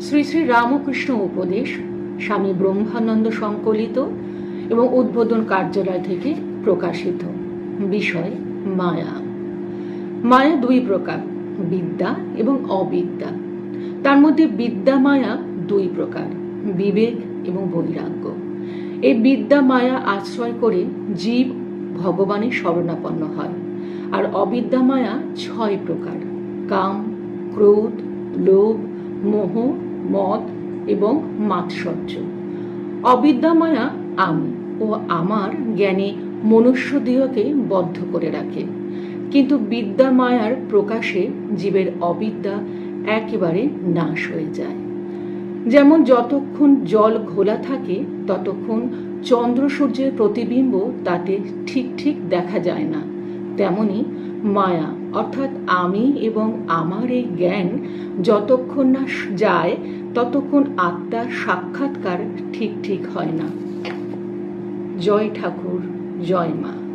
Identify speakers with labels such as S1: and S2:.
S1: শ্রী শ্রী রামকৃষ্ণ উপদেশ, স্বামী ব্রহ্মানন্দ সংকলিত এবং উদ্বোধন কার্যালয় থেকে প্রকাশিত। বিষয়, মায়া। মায়া দুই প্রকার, বিদ্যা এবং অবিদ্যা। তার মধ্যে বিদ্যা মায়া দুই প্রকার, বিবেক এবং বৈরাগ্য। এই বিদ্যা মায়া আশ্রয় করে জীব ভগবানের শরণাপন্ন হয়। আর অবিদ্যা মায়া ছয় প্রকার, কাম, ক্রোধ, লোভ, মোহ মদ এবং মাৎসর্য। অবিদ্যা মায়া আমি ও আমার জ্ঞানে মনুষ্য দেহকে বদ্ধ করে রাখে। কিন্তু বিদ্যা মায়ার প্রকাশে জীবের অবিদ্যা একেবারে নাশ হয়ে যায়। যেমন যতক্ষণ জল ঘোলা থাকে, ততক্ষণ চন্দ্র সূর্যের প্রতিবিম্ব তাতে ঠিক ঠিক দেখা যায় না। তেমনি মায়া। অর্থাৎ আমি এবং আমার এই জ্ঞান যতক্ষণ না যায়, ততক্ষণ আত্মার সাক্ষাৎকার ঠিক ঠিক হয় না। জয় ঠাকুর, জয় মা।